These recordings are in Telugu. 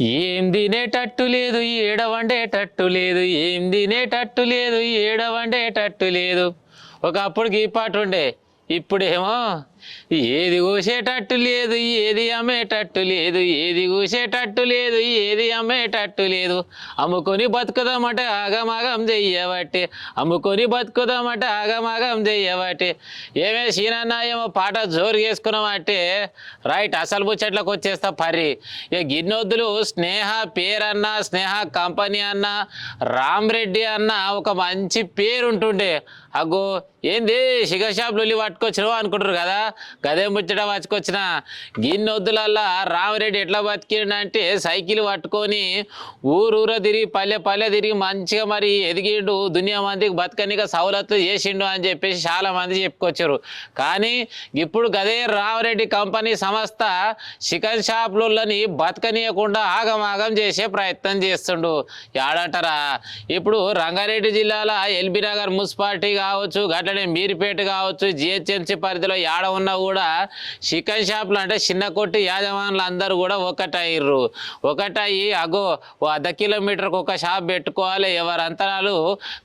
ఏం తినేటట్టు లేదు ఏడవండేటట్టు లేదు ఏం తినేటట్టు లేదు ఏడవండేటట్టు లేదు. ఒకప్పుడు ఈ పాట ఉండే ఇప్పుడేమో ఏది కూసేటట్టు లేదు ఏది అమ్మేటట్టు లేదు ఏది కూసేటట్టు లేదు ఏది అమ్మేటట్టు లేదు. అమ్ముకొని బతుకుదామట ఆగమాగం చెయ్యబట్టి. అమ్ముకొని బతుకుదామంటే ఆగమాగం చెయ్యబట్టి. ఏమే సీనన్న ఏమో పాట జోరు చేసుకున్నామంటే రైట్ అసలు ముచ్చట్లకు వచ్చేస్తా పరి ఇక గిన్నొద్దులు స్నేహ పేరన్న స్నేహ కంపెనీ అన్న రామ్రెడ్డి అన్న ఒక మంచి పేరు ఉంటుండే అగో ఏంది షిగర్ షాప్ లొల్లి పట్టుకొచ్చినావు అనుకుంటారు కదా? గదే ముచ్చట పట్టుకొచ్చిన గిన్నొద్దులల్లా రామరెడ్డి ఎట్లా బతికిండంటే సైకిల్ పట్టుకొని ఊరూర తిరిగి పల్లె పల్లె తిరిగి మంచిగా మరి ఎదిగిండు. దునియా మందికి బతకనిక సౌలతులు చేసిండు అని చెప్పేసి చాలా మంది చెప్పుకొచ్చారు. కానీ ఇప్పుడు గదే రామరెడ్డి కంపెనీ సంస్థ చికెన్ షాపులని బతకనీయకుండా ఆగమాగం చేసే ప్రయత్నం చేస్తుండు. యాడంటారా? ఇప్పుడు రంగారెడ్డి జిల్లాలో ఎల్బీ నగర్ మున్సిపాలిటీ కావచ్చు గట్లనే మీరిపేట కావచ్చు జిహెచ్ఎంసీ పరిధిలో యాడ ఉన్నా కూడా చికెన్ షాపులు అంటే చిన్న కొట్టి యాజమానులు అందరూ కూడా ఒకటయ్యారు ఒకటయ్యి అగో అర్ధ కిలోమీటర్కి ఒక షాప్ పెట్టుకోవాలి. ఎవరి అంతరాలు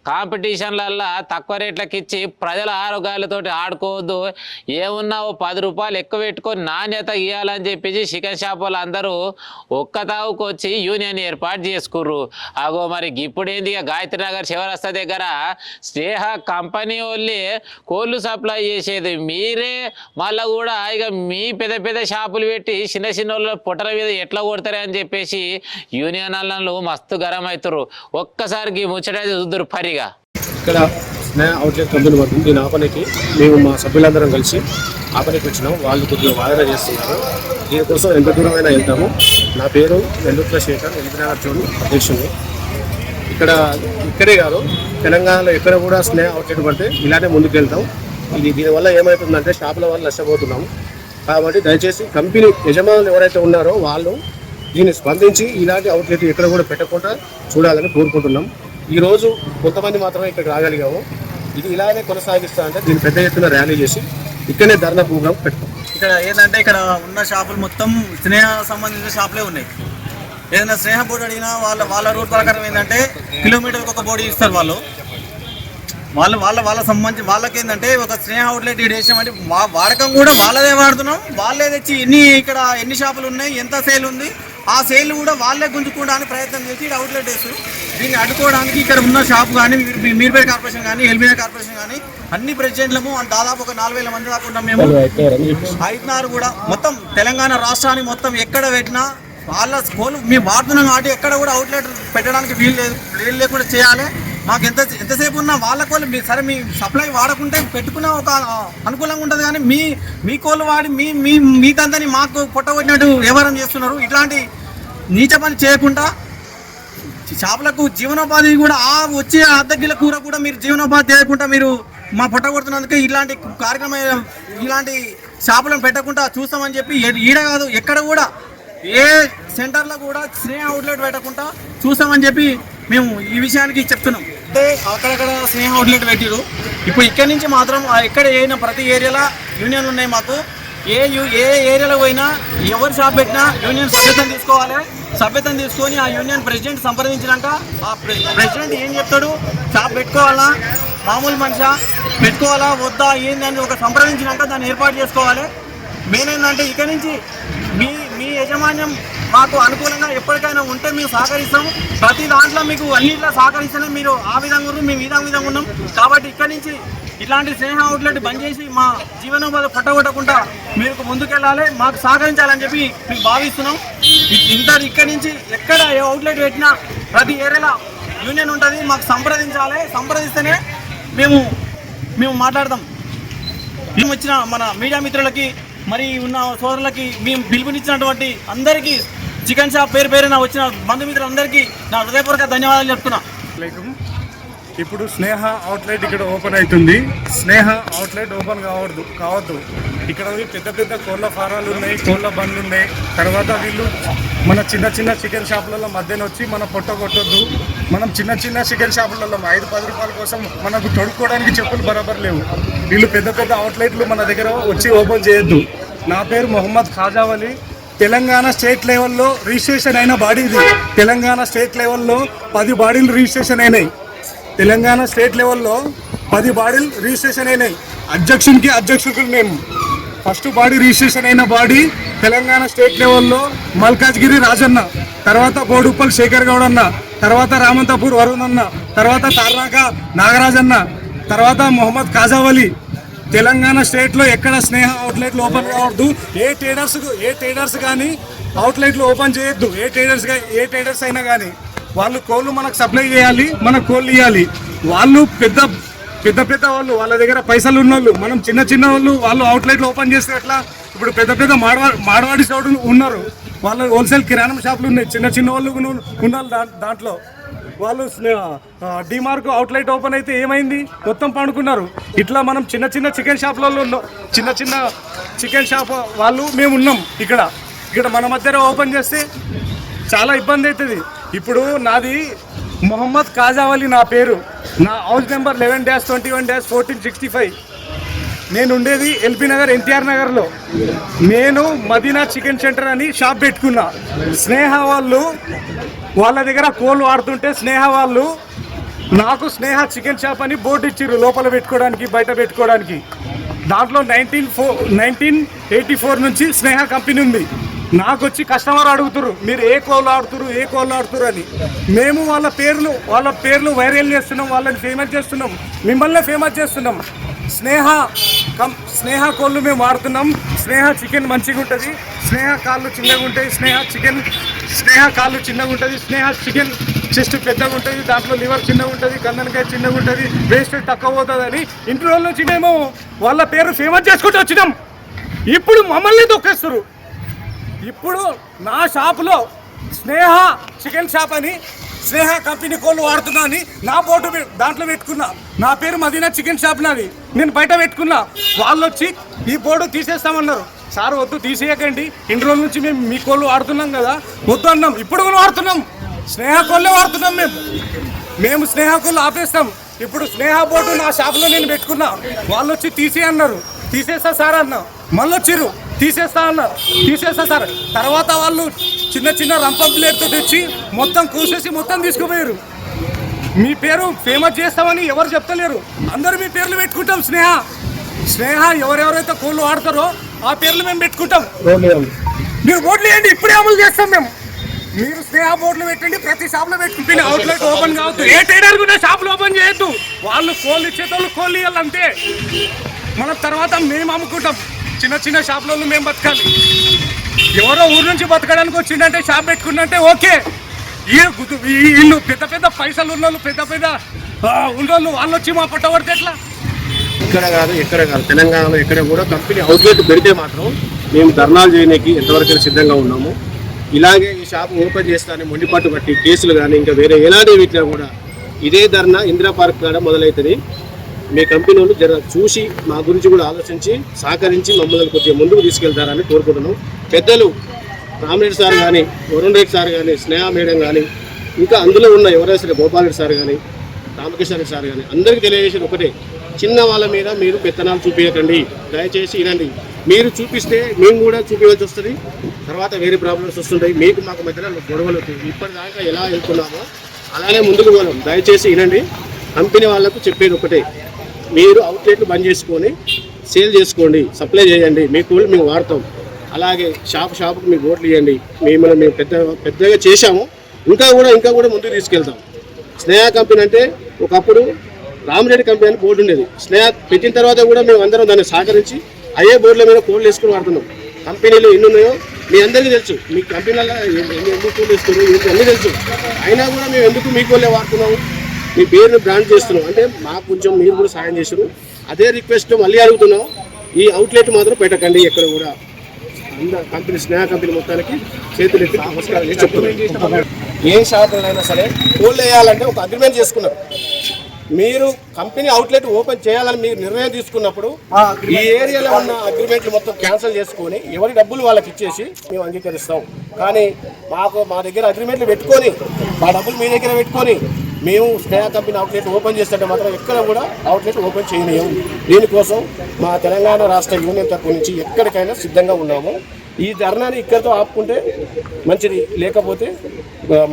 కాంపిటీషన్లల్లో తక్కువ రేట్లకి ఇచ్చి ప్రజల ఆరోగ్యాలతోటి ఆడుకోవద్దు. ఏమున్నా ఓ పది రూపాయలు ఎక్కువ పెట్టుకొని నాణ్యత ఇవ్వాలని చెప్పేసి చికెన్ షాప్ వాళ్ళు అందరూ ఒక్క తావుకు వచ్చి యూనియన్ ఏర్పాటు చేసుకుర్రు. అగో మరి ఇప్పుడేంది గాయత్రి నగర్ శివరస్త దగ్గర స్నేహ కంపెనీ వాళ్ళే కోళ్ళు సప్లై చేసేది. మీరే మళ్ళీ కూడా ఇక మీ పెద్ద పెద్ద షాపులు పెట్టి చిన్న చిన్న వాళ్ళ పొట్టల మీద ఎట్లా కొడతారే అని చెప్పేసి యూనియన్ వాళ్ళు మస్తు గరం అవుతారు ఒక్కసారికి ముచ్చట చూద్దరు పరిగా. ఇక్కడ స్నేహ అవుట్లెట్ కంపెనీ పడుతుంది దీని ఆపనికి మేము మా సభ్యులందరం కలిసి ఆపనికి వచ్చినాం. వాళ్ళు కొద్దిగా వాదన చేస్తున్నారు. దీనికోసం ఎంత దూరమైనా వెళ్తాము. నా పేరు వెల్లుట్ల శేఖర్ ఎల్బీనగర్ జోన్ అధ్యక్షుడు. ఇక్కడ ఇక్కడే కాదు తెలంగాణలో ఎక్కడ కూడా స్నేహ అవుట్లెట్ పడితే ఇలానే ముందుకు వెళ్తాం దీనివల్ల ఏమవుతుందంటే షాపుల వల్ల నష్టపోతున్నాము. కాబట్టి దయచేసి కంపెనీ యజమానులు ఎవరైతే ఉన్నారో వాళ్ళు దీన్ని స్పందించి ఇలాంటి అవుట్లెట్ ఎక్కడ కూడా పెట్టకుండా చూడాలని కోరుకుంటున్నాం. ఈరోజు కొంతమంది మాత్రమే ఇక్కడ రాగలిగాము. ఇది ఇలానే కొనసాగిస్తా అంటే దీన్ని పెద్ద ఎత్తున ర్యాలీ చేసి ఇక్కడనే ధర్నా ప్రోగ్రామ్ పెడతాం. ఇక్కడ ఏంటంటే ఇక్కడ ఉన్న షాపులు మొత్తం స్నేహ సంబంధించిన షాపులే ఉన్నాయి. ఏదైనా స్నేహ బోర్డు అడిగినా వాళ్ళ వాళ్ళ రూట్ ప్రకారం ఏంటంటే కిలోమీటర్కి ఒక బోర్డు ఇస్తారు వాళ్ళు. వాళ్ళ వాళ్ళ వాళ్ళ సంబంధించి వాళ్ళకి ఏంటంటే ఒక స్నేహ అవుట్లెట్ ఇక్కడ వేసామంటే మా వాడకం కూడా వాళ్ళదే వాడుతున్నాం. వాళ్ళే తెచ్చి ఎన్ని ఇక్కడ ఎన్ని షాపులు ఉన్నాయి ఎంత సేల్ ఉంది ఆ సేల్ కూడా వాళ్ళే గుంజుకోవడానికి ప్రయత్నం చేసి ఇక్కడ అవుట్లెట్ వేస్తారు దీన్ని అడ్డుకోవడానికి ఇక్కడ ఉన్న షాప్ కానీ మీర్పేట కార్పొరేషన్ కానీ ఎల్బీఐ కార్పొరేషన్ కానీ అన్ని ప్రెసిడెంట్లము దాదాపు ఒక నాలుగు వేల మంది దాకా ఉన్నాం మేము. ఐదున్నర కూడా మొత్తం తెలంగాణ రాష్ట్రానికి మొత్తం ఎక్కడ పెట్టినా వాళ్ళ స్కూల్ మేము వాడుతున్నాం కాబట్టి ఎక్కడ కూడా అవుట్లెట్ పెట్టడానికి వీలు లేదు వీలు లేకుండా చేయాలి. మాకు ఎంత ఎంతసేపు ఉన్నా వాళ్ళ కోళ్ళు మీ సరే మీ సప్లై వాడకుంటే పెట్టుకున్న ఒక అనుకూలంగా ఉంటుంది కానీ మీ మీ కోళ్ళు వాడి మీ మీ మీదంతని మాకు పొట్టగొట్టినట్టు వ్యవహారం చేస్తున్నారు. ఇట్లాంటి నీచ పని చేయకుండా చేపలకు జీవనోపాధి కూడా ఆ వచ్చే అద్దగిల కూర కూడా మీరు జీవనోపాధి చేయకుండా మీరు మా పొట్ట కొడుతున్నందుకే ఇలాంటి కార్యక్రమం ఇలాంటి చేపలను పెట్టకుండా చూస్తామని చెప్పి ఈడ కాదు ఎక్కడ కూడా ఏ సెంటర్లో కూడా స్నేహ అవుట్లెట్ పెట్టకుండా చూస్తామని చెప్పి మేము ఈ విషయానికి చెప్తున్నాం. అంటే అక్కడక్కడ స్నేహ అవుట్లెట్ పెట్టారు. ఇప్పుడు ఇక్కడి నుంచి మాత్రం ఆ ఎక్కడ అయినా ప్రతి ఏరియాలో యూనియన్లు ఉన్నాయి మాకు. ఏ ఏ ఏరియాలో పోయినా ఎవరు షాప్ పెట్టినా యూనియన్ సభ్యత్వం తీసుకోవాలి. సభ్యత్వం తీసుకొని ఆ యూనియన్ ప్రెసిడెంట్ సంప్రదించినాక ఆ ప్రె- ప్రెసిడెంట్ ఏం చెప్తాడు? షాప్ పెట్టుకోవాలా? మామూలు మనిషా? పెట్టుకోవాలా? వద్దా? ఏందని ఒక సంప్రదించినాక దాన్ని ఏర్పాటు చేసుకోవాలి. మెయిన్ ఏంటంటే ఇక్కడ నుంచి మీ మీ యజమాన్యం మాకు అనుకూలంగా ఎప్పటికైనా ఉంటే మేము సహకరిస్తాం ప్రతి దాంట్లో మీకు అన్నిట్లో సహకరిస్తేనే మీరు ఆ విధంగా ఉన్నారు మేము ఈ విధంగా ఉన్నాం. కాబట్టి ఇక్కడి నుంచి ఇట్లాంటి స్నేహ అవుట్లెట్ బంద్ చేసి మా జీవనోపాధి పట్టగొట్టకుండా మీరు ముందుకెళ్ళాలి. మాకు సహకరించాలని చెప్పి మేము భావిస్తున్నాం. ఇంత ఇక్కడి నుంచి ఎక్కడ ఏ అవుట్లెట్ పెట్టినా ప్రతి ఏరియాలో యూనియన్ ఉంటుంది. మాకు సంప్రదించాలి. సంప్రదిస్తేనే మేము మేము మాట్లాడదాం మేము వచ్చిన మన మీడియా మిత్రులకి మరి ఉన్న సోదరులకి మేము పిలుపునిచ్చినటువంటి అందరికీ చికెన్ షాప్ పేరు పేరున వచ్చిన బంధుమిత్రులందరికీ నా హృదయపూర్వక ధన్యవాదాలు చెప్తున్నా. ఇప్పుడు స్నేహ అవుట్లెట్ ఇక్కడ ఓపెన్ అవుతుంది. స్నేహ అవుట్లెట్ ఓపెన్ కావద్దు కావద్దు. ఇక్కడ పెద్ద పెద్ద కోళ్ళ ఫారాలు ఉన్నాయి కోళ్ళ బండ్లు ఉన్నాయి. తర్వాత వీళ్ళు మన చిన్న చిన్న చికెన్ షాపులలో మధ్యన వచ్చి మన పొట్ట కొట్టొద్దు. మనం చిన్న చిన్న చికెన్ షాపులలో ఐదు పది రూపాయల కోసం మనకు తొడుక్కోవడానికి చెప్పులు బరాబర్ లేవు. వీళ్ళు పెద్ద పెద్ద అవుట్లెట్లు మన దగ్గర వచ్చి ఓపెన్ చేయొద్దు. నా పేరు మొహమ్మద్ ఖాజావలి. తెలంగాణ స్టేట్ లెవెల్లో రిజిస్ట్రేషన్ అయిన బాడీది తెలంగాణ స్టేట్ లెవెల్లో పది బాడీలు రిజిస్ట్రేషన్ అయినాయి. తెలంగాణ స్టేట్ లెవెల్లో పది బాడీలు రిజిస్ట్రేషన్ అయినాయి. అధ్యక్షునికి అధ్యక్షుడికి మేము. ఫస్ట్ బాడీ రిజిస్ట్రేషన్ అయిన బాడీ తెలంగాణ స్టేట్ లెవెల్లో మల్కాజ్గిరి రాజన్న తర్వాత బోడుప్పల్ శేఖర్ గౌడ్ అన్న తర్వాత రామంతపూర్ వరుణ్ అన్న తర్వాత తార్నాక నాగరాజన్న తర్వాత మొహమ్మద్ కాజావలి తెలంగాణ స్టేట్లో ఎక్కడ స్నేహ అవుట్లెట్లు ఓపెన్ కావద్దు. ఏ ట్రేడర్స్ ఏ ట్రేడర్స్ కానీ అవుట్లెట్లు ఓపెన్ చేయొద్దు. ఏ ట్రేడర్స్ ఏ ట్రేడర్స్ అయినా కానీ వాళ్ళు కోళ్ళు మనకు సప్లై చేయాలి మనకు కోళ్ళు ఇవ్వాలి వాళ్ళు పెద్ద పెద్ద పెద్ద వాళ్ళు వాళ్ళ దగ్గర పైసలు ఉన్నోళ్ళు మనం చిన్న చిన్న వాళ్ళు వాళ్ళు అవుట్లెట్లు ఓపెన్ చేస్తే ఎట్లా? ఇప్పుడు పెద్ద పెద్ద మాడవా మాడవాడి సౌడు ఉన్నారు. వాళ్ళు హోల్సేల్ కిరాణం షాపులు ఉన్నాయి. చిన్న చిన్న వాళ్ళు ఉన్నారు దాంట్లో. వాళ్ళు డిమార్క్ అవుట్లెట్ ఓపెన్ అయితే ఏమైంది? మొత్తం పండుకున్నారు. ఇట్లా మనం చిన్న చిన్న చికెన్ షాప్లలో చిన్న చిన్న చికెన్ షాప్ వాళ్ళు మేము ఉన్నాం ఇక్కడ. ఇక్కడ మన మధ్యలో ఓపెన్ చేస్తే చాలా ఇబ్బంది అవుతుంది ఇప్పుడు నాది మొహమ్మద్ కాజావలి నా పేరు. నా house number eleven dash twenty one dash fourteen sixty five నేను ఉండేది ఎల్బీ నగర్ ఎన్టీఆర్ నగర్లో. నేను మదీనా చికెన్ సెంటర్ అని షాప్ పెట్టుకున్నా. స్నేహ వాళ్ళు వాళ్ళ దగ్గర కోళ్ళు వాడుతుంటే స్నేహ వాళ్ళు నాకు స్నేహ చికెన్ షాప్ అని బోర్డు ఇచ్చిర్రు లోపల పెట్టుకోవడానికి బయట పెట్టుకోవడానికి. దాంట్లో nineteen four nineteen eighty four నుంచి స్నేహ కంపెనీ ఉంది. నాకు వచ్చి కస్టమర్ అడుగుతురు మీరు ఏ కోళ్ళు ఆడుతురు ఏ కోళ్ళు ఆడుతురు అని. మేము వాళ్ళ పేర్లు వాళ్ళ పేర్లు వైరల్ చేస్తున్నాం వాళ్ళని ఫేమస్ చేస్తున్నాం మిమ్మల్ని ఫేమస్ చేస్తున్నాం. స్నేహ కం స్నేహ కోళ్ళు మేము వాడుతున్నాం. స్నేహ చికెన్ మంచిగా ఉంటుంది. స్నేహ కాళ్ళు చిన్నగా ఉంటాయి. స్నేహ చికెన్ స్నేహ కాళ్ళు చిన్నగా ఉంటుంది. స్నేహ చికెన్ చెస్ట్ పెద్దగా ఉంటుంది. దాంట్లో లివర్ చిన్నగా ఉంటుంది. కందనకాయ చిన్నగా ఉంటుంది. వేస్ట్ తక్కువ పోతుంది అని ఇంటి రోజుల నుంచి మేము వాళ్ళ పేరు ఫేమస్ చేసుకుంటూ వచ్చినాం. ఇప్పుడు మమ్మల్ని దొక్కేస్తారు ఇప్పుడు నా షాపులో స్నేహ చికెన్ షాప్ అని స్నేహ కంపెనీ కోళ్ళు వాడుతున్నా అని నా బోటు దాంట్లో పెట్టుకున్నా. నా పేరు మదీనా చికెన్ షాప్ నాది. నేను బయట పెట్టుకున్నా. వాళ్ళు వచ్చి ఈ బోర్డు తీసేస్తామన్నారు. సార్ వద్దు తీసేయకండి. ఇన్ని రోజుల నుంచి మేము మీ కోళ్ళు వాడుతున్నాం కదా. వద్దు అన్నాం. ఇప్పుడు కూడా వాడుతున్నాం. స్నేహ కోళ్ళే వాడుతున్నాం మేము. మేము స్నేహ కోళ్ళు ఆపేస్తాం. ఇప్పుడు స్నేహ బోర్డు నా షాప్లో నేను పెట్టుకున్నా. వాళ్ళు వచ్చి తీసే అన్నారు. తీసేస్తా సార్ అన్నా. మళ్ళీ వచ్చిర్రు తీసేస్తా అన్నారు. తీసేస్తా సార్. తర్వాత వాళ్ళు చిన్న చిన్న రంపం ప్లేట్తో తెచ్చి మొత్తం కూసేసి మొత్తం తీసుకుపోయారు. మీ పేరు ఫేమస్ చేస్తామని ఎవరు చెప్తలేరు. అందరూ మీ పేర్లు పెట్టుకుంటాం స్నేహ. స్నేహ ఎవరెవరైతే కోళ్ళు వాడతారో ఆ పేర్లు మేము పెట్టుకుంటాం. మీరు బోర్డులు వేయండి ఇప్పుడే అమలు చేస్తాం మేము. మీరు స్నేహ బోర్డులు పెట్టండి ప్రతి షాప్లో పెట్టుకుంటే అవుట్లెట్ ఓపెన్ కావద్దు. ఏ టైడర్ కూడా షాపులు ఓపెన్ చేయొద్దు. వాళ్ళు కోళ్ళు ఇచ్చేటోళ్ళు కోళ్ళు ఇవ్వాలి అంతే మనం తర్వాత మేము అమ్ముకుంటాం చిన్న చిన్న షాపులలో మేము బతకాలి. ఎవరో ఊరు నుంచి బతకడానికి వచ్చిందంటే షాప్ పెట్టుకుందంటే ఓకే. ఈ గుద్దు- వీళ్ళు పెద్ద పెద్ద పైసలు ఉన్నోళ్ళు పెద్ద పెద్ద ఉన్నోళ్ళు వాళ్ళు వచ్చి మా పొట్ట పడితే ఎట్లా? ఇక్కడ కాదు ఎక్కడ కాదు. తెలంగాణలో ఇక్కడ కూడా కంపెనీ అవుట్లెట్ పెడితే మాత్రం మేము ధర్నాలు చేయడానికి ఎంతవరకు సిద్ధంగా ఉన్నాము. ఇలాగే ఈ షాప్ ఓపెన్ చేస్తానే మొండిపాటు బట్టి కేసులు కానీ ఇంకా వేరే ఎలాంటి వీటిలో కూడా ఇదే ధర్నా ఇందిరా పార్క్ కాడ మొదలవుతుంది మీ కంపెనీ వాళ్ళు జర చూసి మా గురించి కూడా ఆలోచించి సహకరించి మమ్మల్ని కొద్దిగా ముందుకు తీసుకెళ్తారని కోరుకుంటున్నాం. పెద్దలు రామరెడ్డి సార్ కానీ వరుణ్ రెడ్డి సార్ కానీ స్నేహ మేడం కానీ ఇంకా అందులో ఉన్న ఎవరైనా సరే సార్ కానీ రామకృష్ణ రెడ్డి సార్ కానీ అందరికీ తెలియజేసేది ఒకటే చిన్న వాళ్ళ మీద మీరు పెత్తనాలు చూపించకండి దయచేసి ఇనండి మీరు చూపిస్తే మేము కూడా చూపించాల్సి వస్తుంది. తర్వాత వేరే ప్రాబ్లమ్స్ వస్తుంటాయి. మీకు మాకు మధ్యలో గొడవలు అవుతాయి ఇప్పటిదాకా ఎలా వెళ్తున్నామో అలానే ముందుకు పోదాం. దయచేసి వినండి కంపెనీ వాళ్ళకు చెప్పేది ఒకటే. మీరు అవుట్లెట్లు బంద్ చేసుకొని సేల్ చేసుకోండి సప్లై చేయండి మీ కోళ్ళు మేము వాడతాం. అలాగే షాప్ షాప్కి మీకు ఓట్లు ఇవ్వండి. మిమ్మల్ని మేము పెద్ద పెద్దగా చేశాము. ఇంకా కూడా ఇంకా కూడా ముందుకు తీసుకెళ్తాం. స్నేహ కంపెనీ అంటే ఒకప్పుడు రామరెడ్డి కంపెనీ అని బోర్డు ఉండేది. స్నేహ పెట్టిన తర్వాత కూడా మేము అందరం దాన్ని సహకరించి అయ్యే బోర్డుల మీద కోళ్ళు వేసుకుని వాడుతున్నాం. కంపెనీలు ఎన్ని ఉన్నాయో మీ అందరికీ తెలుసు. మీ కంపెనీలలో ఎన్ని ఎందుకు కోళ్ళు వేస్తున్నాయి అన్నీ తెలుసు. అయినా కూడా మేము ఎందుకు మీ కోళ్ళే వాడుతున్నాము? మీ పేరుని బ్రాండ్ చేస్తున్నాం. అంటే మాకు కొంచెం మీరు కూడా సాయం చేసారు అదే రిక్వెస్ట్ మళ్ళీ అడుగుతున్నాం. ఈ అవుట్లెట్ మాత్రం పెట్టకండి ఎక్కడ కూడా. అందరు కంపెనీ స్నేహ కంపెనీ మొత్తానికి చేతులు ఎత్తి నమస్కారం చేసి చెప్తున్నాం. ఏ షాపులైనా సరే కోళ్ళు వేయాలంటే ఒక అగ్రిమెంట్ చేసుకున్నారు. మీరు కంపెనీ అవుట్లెట్ ఓపెన్ చేయాలని మీరు నిర్ణయం తీసుకున్నప్పుడు ఈ ఏరియాలో ఉన్న అగ్రిమెంట్లు మొత్తం క్యాన్సిల్ చేసుకొని ఎవరి డబ్బులు వాళ్ళకి ఇచ్చేసి మేము అంగీకరిస్తాం. కానీ మాకు మా దగ్గర అగ్రిమెంట్లు పెట్టుకొని మా డబ్బులు మీ దగ్గర పెట్టుకొని మేము స్నేహ కంపెనీ అవుట్లెట్ ఓపెన్ చేస్తుంటే మాత్రం ఎక్కడ కూడా అవుట్లెట్ ఓపెన్ చేయలేము. దీనికోసం మా తెలంగాణ రాష్ట్ర యూనియన్ తరపు నుంచి ఎక్కడికైనా సిద్ధంగా ఉన్నాము. ఈ ధర్నాని ఇక్కడితో ఆపుకుంటే మంచిది. లేకపోతే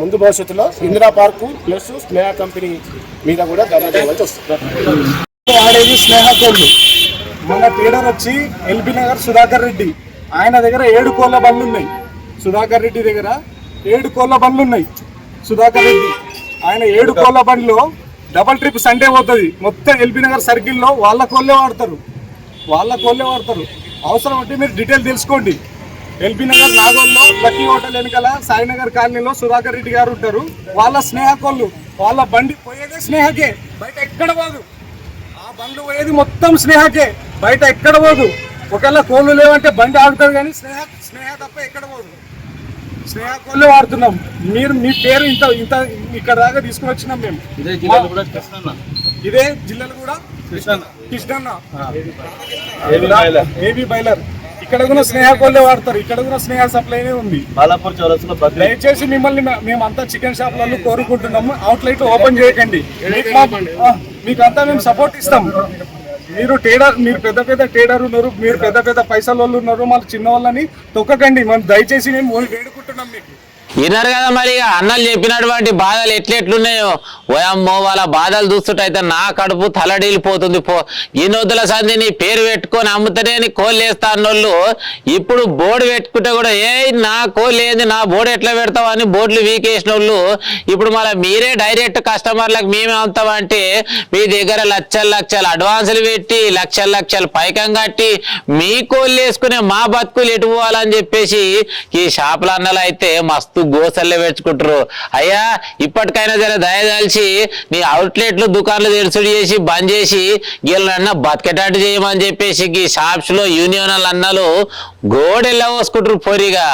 ముందు భవిష్యత్తులో Indira park plus Sneha company మీద కూడా ధర్నా చేయవలసి వస్తుంది. ఆడేది స్నేహ కోళ్ళు మన లీడర్ వచ్చి ఎల్బీ నగర్ సుధాకర్ రెడ్డి. ఆయన దగ్గర ఏడు కోళ్ళ బండ్లు ఉన్నాయి సుధాకర్ రెడ్డి దగ్గర ఏడు కోళ్ళ బండ్లు ఉన్నాయి సుధాకర్ రెడ్డి. ఆయన ఏడు కోళ్ళ బండ్లో డబల్ ట్రిప్ సండే పోతుంది. మొత్తం ఎల్బీ నగర్ సర్కిల్లో వాళ్ళ కోళ్ళే వాడతారు. వాళ్ళ కోళ్ళే వాడతారు. అవసరం అంటే మీరు డీటెయిల్ తెలుసుకోండి. ఎల్బీ నగర్ నాగోల్లో లక్కీ హోటల్ వెనకాల సాయినగర్ కాలనీలో సుధాకర్ రెడ్డి గారు ఉంటారు. వాళ్ళ స్నేహ కోళ్ళు వాళ్ళ బండి పోయేదే స్నేహకే బయట ఎక్కడ పోదు. ఆ బండ్లు పోయేది మొత్తం స్నేహకే బయట ఎక్కడ పోదు. ఒకవేళ కోళ్ళు లేవంటే బండి ఆగుతుంది కానీ స్నేహ స్నేహ తప్ప ఎక్కడ పోదు. స్నేహ కోళ్ళే వాడుతున్నాం. మీరు మీ పేరు ఇంత ఇంత ఇక్కడ దాకా తీసుకుని వచ్చినాం మేము. ఇదే జిల్లాలు కూడా కృష్ణన్న. ఏబీ బైలర్ ఇక్కడ కూడా స్నేహ కోళ్ళే వాడతారు. ఇక్కడ కూడా స్నేహ సప్లైనే ఉంది. దయచేసి మిమ్మల్ని మే- మేమంతా చికెన్ షాప్లలో కోరుకుంటున్నాము. అవుట్లెట్ ఓపెన్ చేయకండి. మీకు అంతా మేము సపోర్ట్ ఇస్తాం. మీరు టేడర్ మీరు పెద్ద పెద్ద టేడర్ ఉన్నారు మీరు పెద్ద పెద్ద పైసల వాళ్ళు ఉన్నారు మళ్ళీ చిన్న వాళ్ళని తొక్కకండి. మనం దయచేసి మేము వేడుకుంటున్నాం మీకు. విన్నారు కదా మరి ఇక అన్నలు చెప్పినటువంటి బాధలు ఎట్లెట్లున్నాయో? ఓయమ్మో వాళ్ళ బాధలు చూస్తుంటే నా కడుపు తలడీలిపోతుంది పో. ఈ నొద్దుల సంధి నీ పేరు పెట్టుకొని అమ్ముతనే కోళ్ళు వేస్తా అన్నోళ్ళు. ఇప్పుడు బోర్డు పెట్టుకుంటే కూడా ఏ నా కోళ్ళు ఏంది నా బోర్డు ఎట్లా పెడతావు అని బోర్డులు వీకేసిన వాళ్ళు ఇప్పుడు మళ్ళీ మీరే డైరెక్ట్ కస్టమర్లకు మేమే అమ్ముతామంటే మీ దగ్గర లక్షల లక్షలు అడ్వాన్సులు పెట్టి లక్షల లక్షలు పైకం కట్టి మీ కోళ్ళు వేసుకునే మా బతుకులు ఎటు పోవాలని చెప్పేసి ఈ షాపుల అన్నలు అయితే మస్తు గోసల్లే పెంచుకుంటారు అయ్యా ఇప్పటికైనా సరే దయదాల్చి నీ అవుట్లెట్లు దుకాణాలు తెరుచుడు చేసి బంద్ చేసి వీళ్ళన్న బతికేటట్టు చేయమని చెప్పేసి ఈ షాప్స్లో యూనియన్ అన్నలు గోడెల్లా పోసుకుంటారు పొరిగా.